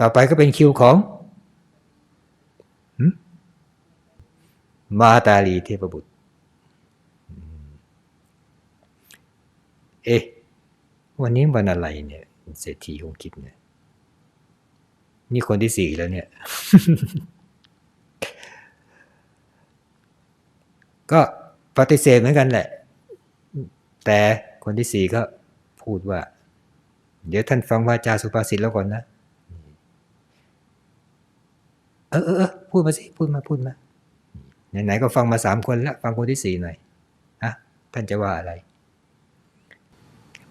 ต่อไปก็เป็นคิวของมาตาลีเทพบุตร เอ๊ะ วันนี้วันอะไรเนี่ย เศรษฐีคงคิดเนี่ย นี่คนที่สี่แล้วเนี่ย ก็ปฏิเสธเหมือนกันแหละ แต่คนที่สี่ก็พูดว่า เดี๋ยวท่านฟังวาจาสุภาษิตแล้วก่อนนะ เออเออเออพูดมาสิ พูดมาพูดมา ไหนๆก็ฟังมาสามคนแล้ว ฟังคนที่สี่หน่อยอะท่านจะว่าอะไร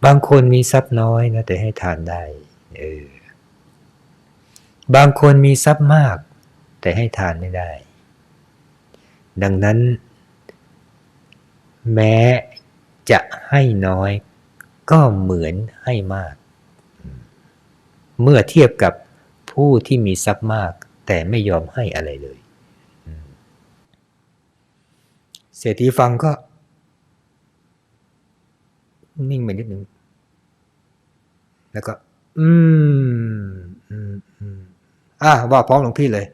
บางคนมีทรัพย์น้อยนะแต่ให้ทานได้เออบางคนมีทรัพย์มาก แต่ให้ทานไม่ได้ ดังนั้น แม้จะให้น้อยก็เหมือนให้มาก เมื่อเทียบกับผู้ที่มีทรัพย์มาก แต่ไม่ยอมให้อะไรเลยเศรษฐีฟังก็ นิ่งไปนิดนึง แล้วก็ อืมอืมอืมอะว่าพร้อมหลวงพี่เลย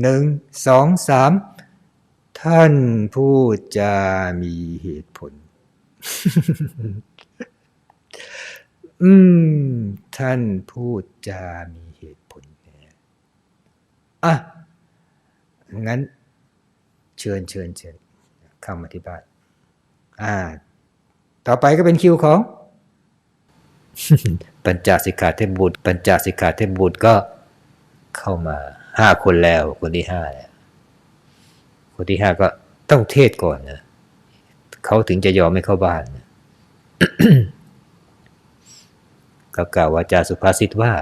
หนึ่งสองสามท่านพูดจะมีเหตุผล อืม ท่านพูดจะมีเหตุผล อะงั้น เชิญเชิญเชิญเข้ามาที่บ้านอ่า ต่อไปก็เป็นคิวของ ปัญจสิกขาเทพบุตร ปัญจสิกขาเทพบุตรก็เข้ามาห้าคนแล้ว คนที่ห้าเนี่ยคนที่ห้าก็ต้องเทศก่อนนะเขาถึงจะยอมไม่เข้าบ้านนะก็กล่าววาจาสุภาษิตว่า